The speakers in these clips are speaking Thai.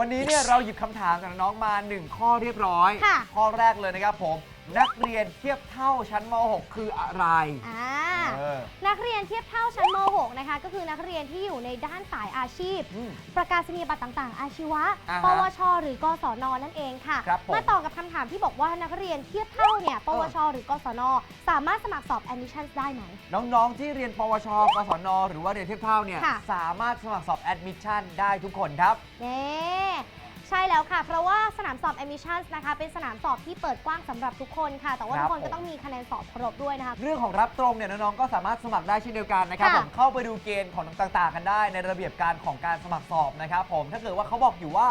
วันนี้เนี่ยเราหยิบคำถามจากน้องๆมา 1 ข้อเรียบร้อย ค่ะ ข้อแรกเลยนะครับผม นักเรียนเทียบเท่าชั้นม .6 คืออะไร อ่าเออ นักเรียนเทียบเท่าชั้นม .6 นะคะ ก็คือนักเรียนที่อยู่ในด้านสายอาชีพอืมประกาศนียบัตรต่างๆ อาชีวะ อ่าฮะปวช หรือกศนนั่นเองค่ะ ครับผมมาต่อกับคำถามที่บอกว่านักเรียนเทียบเท่าเนี่ย ปวช หรือกศนสามารถสมัครสอบ admission ได้ไหม น้องๆ ที่เรียนปวช กศน หรือว่าเรียนเทียบเท่าเนี่ย ค่ะ สามารถสมัครสอบ admission ได้ทุกคนครับ เน่ใช่ แล้วค่ะ เพราะว่าสนามสอบ admission นะคะ เป็นสนามสอบที่เปิดกว้างสำหรับทุกคนค่ะ แต่ว่าครัทุบกคนผมก็ต้องมีคะแนนสอบครบด้วยนะคะ เรื่องของรับตรงเนี่ยน้องๆก็สามารถสมัครได้เช่นเดียวกันนะครับค่ะผมเข้าไปดูเกณฑ์ของต่างๆ กันได้ในระเบียบการของการสมัครสอบนะครับผมถ้าเกิดว่าเขาบอกอยู่ว่า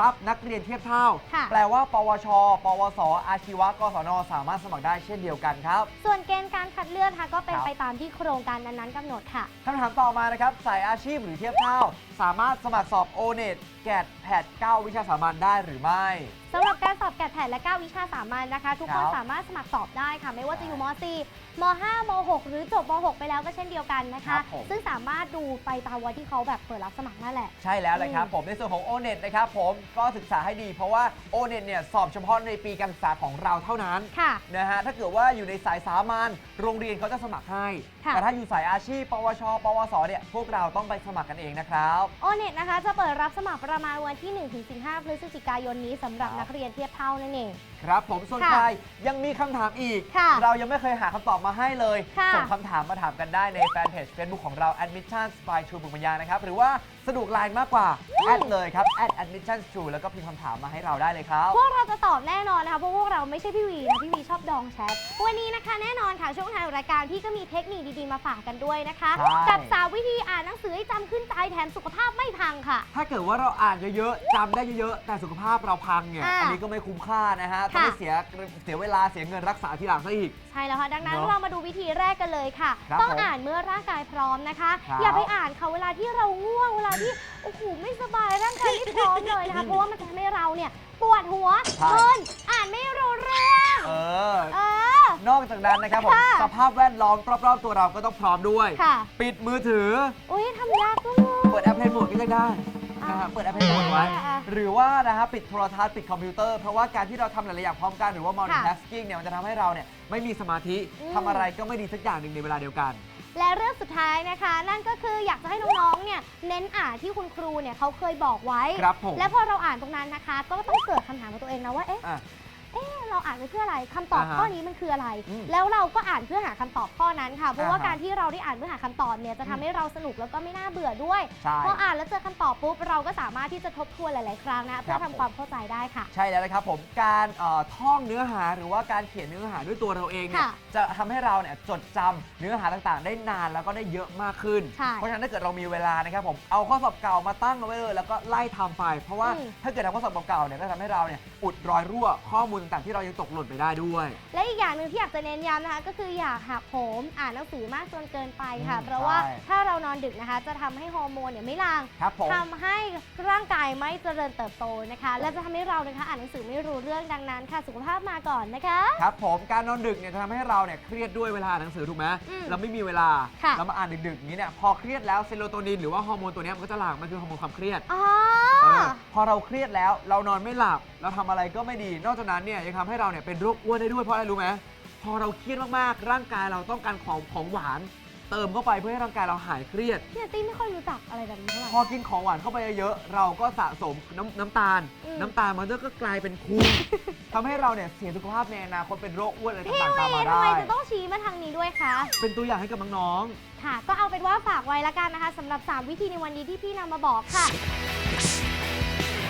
รับนักเรียนเทียบเท่า ค่ะ แปลว่า ปวช ปวส อาชีวะ กศน สามารถสมัครได้เช่นเดียวกันครับ ส่วนเกณฑ์การคัดเลือกนะคะก็เป็นครับ ไปตามที่โครงการนั้นๆกำหนดค่ะ คำถามต่อมานะครับสายอาชีพหรือเทียบเท่า สามารถสมัครสอบ o n e t แกดแพด9วิชาสามัญได้หรือไม่ สำหรับการสอบแกดแพดและ 9 วิชาสามัญนะคะ ทุกคนครับ สามารถสมัครสอบได้ค่ะ ไม่ว่าจะอยู่ม .4 ม .5 ม .6 หรือจบม .6 ไปแล้วก็เช่นเดียวกันนะครัคะ บผม ซึ่งสามารถดูไปตามวันที่เขาแบบเปิดรับสมัครนั่นแหละ ใช่แล้วเลยครับ ผมในส่วนของ o n e t นะครับผมก็ศึกษาให้ดี เพราะว่า o n e t เนี่ยสอบเฉพาะในปีการศึกษาของเราเท่านั้นค่ะ นะฮะถ้าเกิดว่าอยู่ในสายสามัญโรงเรียนเขาจะสมัครให้ ค่ะ แต่ถ้าอยู่สายอาชีพ ปวช ปวสเนี่ยพวกเราต้องไปสมัครกันเองนะครับ โอเน็ตนะคะจะเปิดรับสมัครประมาณวันที่ 1-15 พฤศจิกายนนี้สำหรับครับ นักเรียนเทียบเท่านั่นเอง ครับผมส่วนค่ะใครยังมีคำถามอีก ค่ะเรายังไม่เคยหาคำตอบมาให้เลย ค่ะส่งคำถามมาถามกันได้ในแฟนเพจ Facebook ของเรา Admission by True บุกปัญญานะครับ หรือว่า สะดวกไลน์มากกว่า แอดเลยครับแอด admission true แล้วก็พิมพ์คำถามมาให้เราได้เลยครับ พวกเราจะตอบแน่นอนนะคะเพราะพวกเราไม่ใช่พี่วีนะพี่วีชอบดองแชท วันนี้นะคะแน่นอนค่ะช่วงท้ายของรายการพี่ก็มีเทคนิคดีๆมาฝากกันด้วยนะคะ ใช่ กับสาววิธีอ่านหนังสือให้จำขึ้นใจแถมสุขภาพไม่พังค่ะ ถ้าเกิดว่าเราอ่านเยอะๆจำได้เยอะๆ แต่สุขภาพเราพังเนี่ยอ่าอันนี้ก็ไม่คุ้มค่านะฮะต้องค่ะไปเสียเสียเวลาเสียเงินรักษาทีหลังซะอีก ใช่แล้วค่ะ ดังนั้นเนอะเรามาดูวิธีแรกกันเลยค่ะ ครับต้องผมอ่านเมื่อร่างกายพร้อมนะคะ ครับอย่าไปอ่านค่ะเวลาที่เราง่วงเวลาที่โอ้โหไม่สบายร่างกายไม่พร้อมเลยนะคะเพราะว่ามันจะทำให้เราเนี่ยปวดหัวใช่มึนอ่านไม่รู้เรื่องเออ เออ นอกจากนั้นนะครับผมค่ะสภาพแวดล้อมรอบๆตัวเราก็ต้องพร้อมด้วย ค่ะ ปิดมือถือ อุ้ยทำยากจังเลย เปิดแอปเพลย์โหมดก็ยังได้นะฮะอ่าเปิดแอปเพลย์โหมดไว้ อ่าอ่าหรือว่านะฮะปิดโทรทัศน์ปิดคอมพิวเตอร์ เพราะว่าการที่เราทำหลายๆอย่างพร้อมกันหรือว่า multitasking เนี่ยมันจะทำให้เราเนี่ยไม่มีสมาธิอืม ทำอะไรก็ไม่ดีสักอย่างหนึ่งในเวลาเดียวกัน และเรื่องสุดท้ายนะคะ นั่นก็คืออยากจะให้น้องๆ เนี่ยเน้นอ่านที่คุณครูเนี่ยเขาเคยบอกไว้ ครับผม และพอเราอ่านตรงนั้นนะคะ ก็ต้องเกิดคำถามกับตัวเองนะว่าเอ๊ะ อะ เอ๊ะเราอ่านไปเพื่ออะไรคำตอบอ่าฮะข้อนี้มันคืออะไร อืมแล้วเราก็อ่านเพื่อหาคำตอบข้อนั้นค่ะ เพราะว่าอ่าฮะ การที่เราได้อ่านเพื่อหาคำตอบเนี่ยจะทำให้เราสนุกแล้วก็ไม่น่าเบื่อด้วย ใช่ พออ่านแล้วเจอคำตอบปุ๊บเราก็สามารถที่จะทบทวนหลาย ๆ ครั้งนะเพื่อครัทำบผม ความเข้าใจได้ค่ะ ใช่แล้วนะครับผมการเอ่อท่องเนื้อหาหรือว่าการเขียนเนื้อหาด้วยตัวเราเองเนี่ยค่ะจะทำให้เราเนี่ยจดจำเนื้อหาต่างๆ ได้นานแล้วก็ได้เยอะมากขึ้น ใช่เพราะฉะนั้นถ้าเกิดเรามีเวลานะครับผมเอาข้อสอบเก่ามาตั้งเอาไว้เลย แล้วก็ไล่ทำไป เพราะว่าอืม ถ้าเกิดทำข้อสอบเก่าๆเนี่ยก็ทำให้เราเนี่ยอุดรอยรั่วข้อมูลต่างๆที่เรายังตกหล่นไปได้ด้วย และอีกอย่างหนึ่งที่อยากจะเน้นย้ำนะคะ ก็คืออย่าหักโหมอ่านหนังสือมากจนเกินไปค่ะ อืมเพราะว่าใช่ถ้าเรานอนดึกนะคะ จะทำให้ฮอร์โมนเนี่ยไม่หลังครับผม ทำให้ร่างกายไม่เจริญเติบโตนะคะ และจะทำให้เรานะคะอ่านหนังสือไม่รู้เรื่องดังนั้นค่ะสุขภาพมาก่อนนะคะ ครับผมการนอนดึกเนี่ยจะทำให้เราเนี่ยเครียดด้วยเวลาอ่านหนังสือถูกไหมอืมเราไม่มีเวลาค่ะ เรามาอ่านดึกๆอย่างนี้เนี่ยพอเครียดแล้วเซโรโทนินหรือว่าฮอร์โมนตัวเนี้ยมันก็จะหลั่งมันคือฮอร์โมนความเครียด อ๋อเออ พอเราเครียดแล้วเรานอนไม่หลับเราทำอะไรก็ไม่ดี นอกจากนั้นเนี่ยยังทำให้เราเนี่ยเป็นโรคอ้วนได้ด้วยเพราะอะไรรู้ไหมพอเราเครียดมากๆ ร่างกายเราต้องการของของหวาน เติมเข้าไปเพื่อให้ร่างกายเราหายเครียดเนี่ยตี้ไม่ค่อยรู้จักอะไรแบบนี้เท่าไหร่ พอกินของหวานเข้าไปเยอะๆเราก็สะสมน้ำน้ำตาล อืม น้ำตาลมันก็กลายเป็นคูณ ทำให้เราเนี่ยเสียสุขภาพในอนาคตเป็นโรคอ้วนอะไรพี่ต่างๆตามวีมาทำได้ ไมจะต้องชี้มาทางนี้ด้วยคะ เป็นตัวอย่างให้กับน้องค่ะ ก็เอาเป็นว่าฝากไว้ละกันนะคะสำหรับ 3 วิธีในวันนี้ที่พี่นำมาบอกค่ะ Bye.